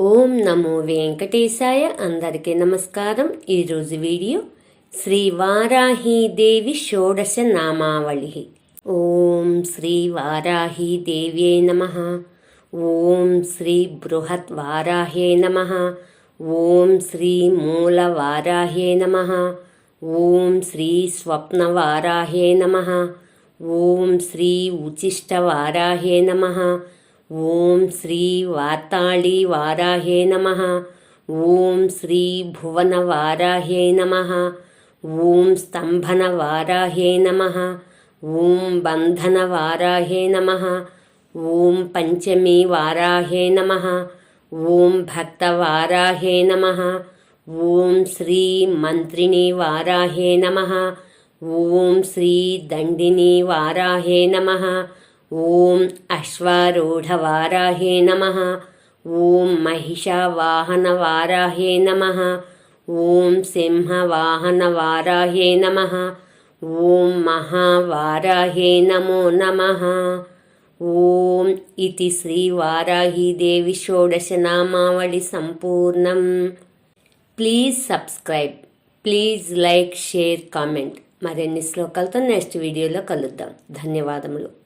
ఓం నమో వెంకటేశాయ. అందరికీ నమస్కారం. ఈరోజు వీడియో శ్రీ వారాహీదేవి షోడశ నామావళి. ఓం శ్రీ వారాహీదేవ్యై నమ. ఓం శ్రీ బృహత్ వారాహ్యై నమ. ఓం శ్రీ మూల వారాహ్యై నమ. ఓం శ్రీ స్వప్న వారాహ్యై నమ. ఓం శ్రీ ఉచిష్ట వారాహ్యై నమ. ఓం శ్రీ వార్తాళి వారాహే నమ. ఓం శ్రీ భువన వారాహే నమ. ఓం స్తంభన వారాహే నమ. ఓం బంధన వారాహే నమ. ఓం పంచమి వారాహే నమ. ఓం భక్త వారాహే నమ. ఓం శ్రీ మంత్రిణి వారాహే నమ. ఓం శ్రీ దండిని వారాహే నమ. ఓం అశ్వారూఢవారాహే నమ. ఓం మహిషావాహనవారాహే నమ. ఓం సింహవాహనవారాహే నమ. ఓం మహావారాహే నమో నమ. ఓం ఇది శ్రీవారాహీదేవి షోడశనామావళి సంపూర్ణం. Please subscribe please like share comment. మరిన్ని శ్లోకాలతో నెక్స్ట్ వీడియోలో కలుద్దాం. ధన్యవాదములు.